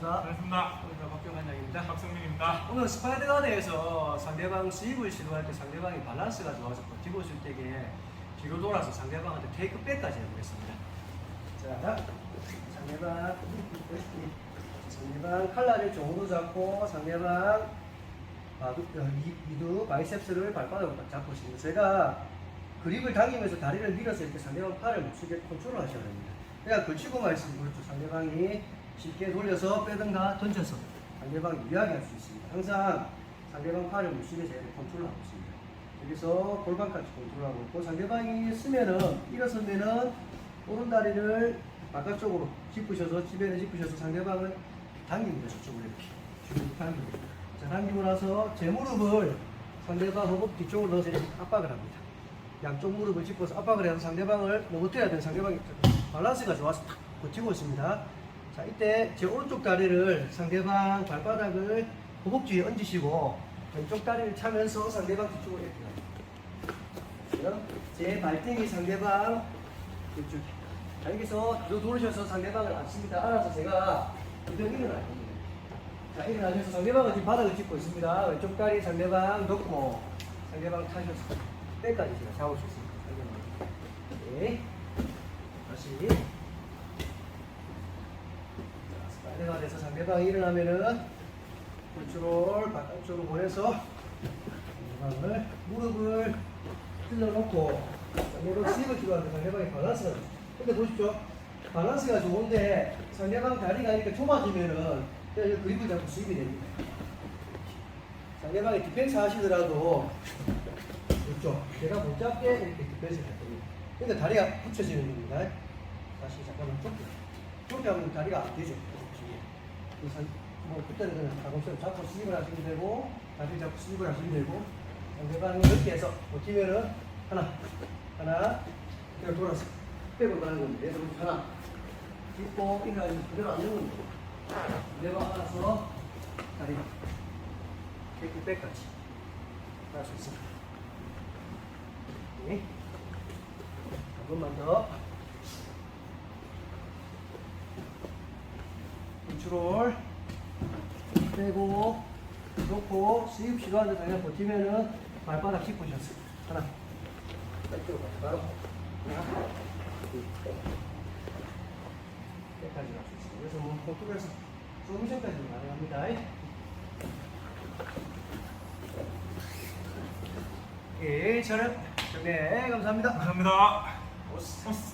박성민입니다. 박성민입니다. 오늘 스파이드 가드에서 상대방 스윕을 시도할 때 상대방이 밸런스가 좋아서 버티고 있을 때에 뒤로 돌아서 상대방한테 테이크백까지 해보겠습니다. 자, 상대방 상대방 칼날을 종으로 잡고 상대방 바두, 어, 이- 이두 바이셉스를 발바닥으로 딱 잡고 있습니다. 제가 그립을 당기면서 다리를 밀어서 이렇게 상대방 팔을 못 쓰게 컨트롤 하셔야 됩니다. 그러니까 걸치고만 있으면 그렇죠. 상대방이 쉽게 돌려서 빼든가 던져서 상대방이 유리하게 할 수 있습니다. 항상 상대방 팔을 못 쓰게 제가 컨트롤하고 있습니다. 여기서 골반까지 컨트롤하고 있고 상대방이 쓰면은 일어서면은 오른다리를 바깥쪽으로 짚으셔서 집에를 짚으셔서 상대방을 당깁니다. 저쪽으로 이렇게 쭉 당깁니다. 자, 당기고 나서 제 무릎을 상대방 허벅 뒤쪽으로 넣어서 압박을 합니다. 양쪽 무릎을 짚어서 압박을 해서 상대방을 넘어뜨려야 되는 상대방이 밸런스가 좋아서 탁 버티고 있습니다. 자, 이때 제 오른쪽 다리를 상대방 발바닥을 허벅지에 얹으시고 왼쪽 다리를 차면서 상대방 뒤쪽으로 이렇게 갑니다. 제 발등이 상대방 이쪽에. 자, 여기서 뒤로 돌으셔서 상대방을 앉습니다. 알아서 제가 그대로 겁니다. 자, 일어나셔서 상대방은 지금 바닥을 짚고 있습니다. 왼쪽 다리 상대방 놓고 상대방 타셔서 때까지 제가 잡을 수 있습니다. 네. 다시. 자, 스파이더가 돼서 상 대방이 일어나면은 컨트롤 바깥쪽으로 보내서 상대방을 무릎을 상대방 스입을 기도하는데 상대방이 밸런스가 좋죠. 근데 보십시오. 밸런스가 좋은데 상대방 다리가 이렇게 좁아지면은 그냥 이 그립을 잡고 수입이 됩니다. 상대방이 디펜스 하시더라도 그렇죠. 제가 못 잡게 이렇게 디펜스를 할 겁니다. 그러니까 다리가 붙여지는 겁니다. 다시 잠깐만 좁게. 좁게 하면 다리가 안 되죠. 그래서 뭐 그때는 그냥 가공처럼 잡고 수입을 하시면 되고 다리 잡고 수입을 하시면 되고 상대방이 이렇게 해서 버티면은 하나 하나 그냥 돌아서 빼고 가는 겁니다. 그래서 하나 짚고 일어나면 그대로 앉는 겁니다. 내가 알아서 다리가 이렇게 빼까지 할수 있습니다. 네. 한 번만 더. 컨트롤 빼고 놓고 수입 시도하는 당연 버티면은 발바닥 짚으셨어요. 하나. 이쪽으로 가서 바로. 하나. 둘. 여기까지 갈수 있습니다. 그래서 뭐 포트에서 소미션까지 가능합니다. 예, 저는 정네 감사합니다. 감사합니다. 오스. 오스.